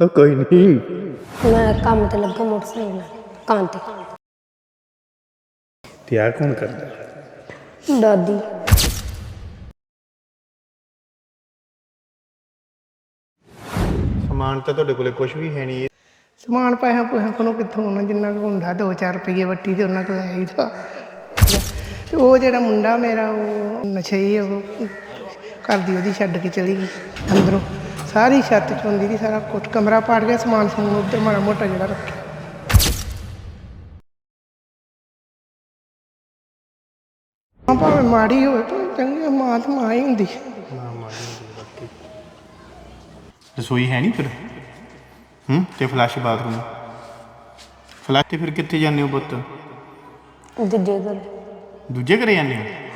ਉਹ ਕੋਈ ਨਹੀਂ। ਮੈਂ ਕੰਮ ਤੇ ਲੱਗਾ ਮੋਟਰਸਾਈਕਲ ਕਾਂ ਤੇ। ਤੇ ਆ ਕੌਣ ਕਰਦਾ? ਦਾਦੀ। ਸਮਾਨ ਤਾਂ ਤੁਹਾਡੇ ਕੋਲੇ ਕੁਝ ਵੀ ਹੈ ਨਹੀਂ। ਸਮਾਨ ਪੈਸਾ ਪੂਸਾ ਕੋਲੋਂ ਕਿੱਥੋਂ ਆਉਣਾ? ਜਿੰਨਾ ਕੁ ਹੁੰਦਾ 2-4 ਰੁਪਏ ਵੱਟੀ ਤੇ ਉਹਨਾਂ ਕੋਲ ਆਈਦਾ ਤੇ। ਉਹ ਜਿਹੜਾ ਮੁੰਡਾ ਮੇਰਾ ਉਹ ਨਸ਼ਈ ਉਹ ਘਰ ਦੀ ਉਹਦੀ ਛੱਡ ਕੇ ਚਲੀ ਗਈ ਅੰਦਰੋਂ। ਸਾਰੀ ਛੱਤ ਚੁੰਦੀ ਦੀ ਸਾਰਾ ਕੁੱਟ ਕਮਰਾ ਪਾੜ ਗਿਆ ਸਮਾਨ ਸਮੂਨ ਉੱਤੇ ਮਾੜਾ ਮੋਟਾ ਜਿਹੜਾ ਰੱਖਿਆ। ਮਾਂ ਭਾਵੇਂ ਮਾੜੀ ਹੋਵੇ ਪਰ ਚੰਗੀ ਮਾਂ ਤਾਂ ਮਾਂ ਹੀ ਹੁੰਦੀ। ਰਸੋਈ ਹੈ ਨਹੀਂ ਫਿਰ? ਹੂੰ ਤੇ ਫਲੈਸ਼ ਬਾਥਰੂਮ ਫਲੈਸ਼ ਤੇ ਫਿਰ ਕਿੱਥੇ ਜਾਂਦੇ ਹੋ ਪੁੱਤ? ਦੂਜੇ ਘਰ। ਦੂਜੇ ਘਰੇ ਜਾਂਦੇ ਹੋ?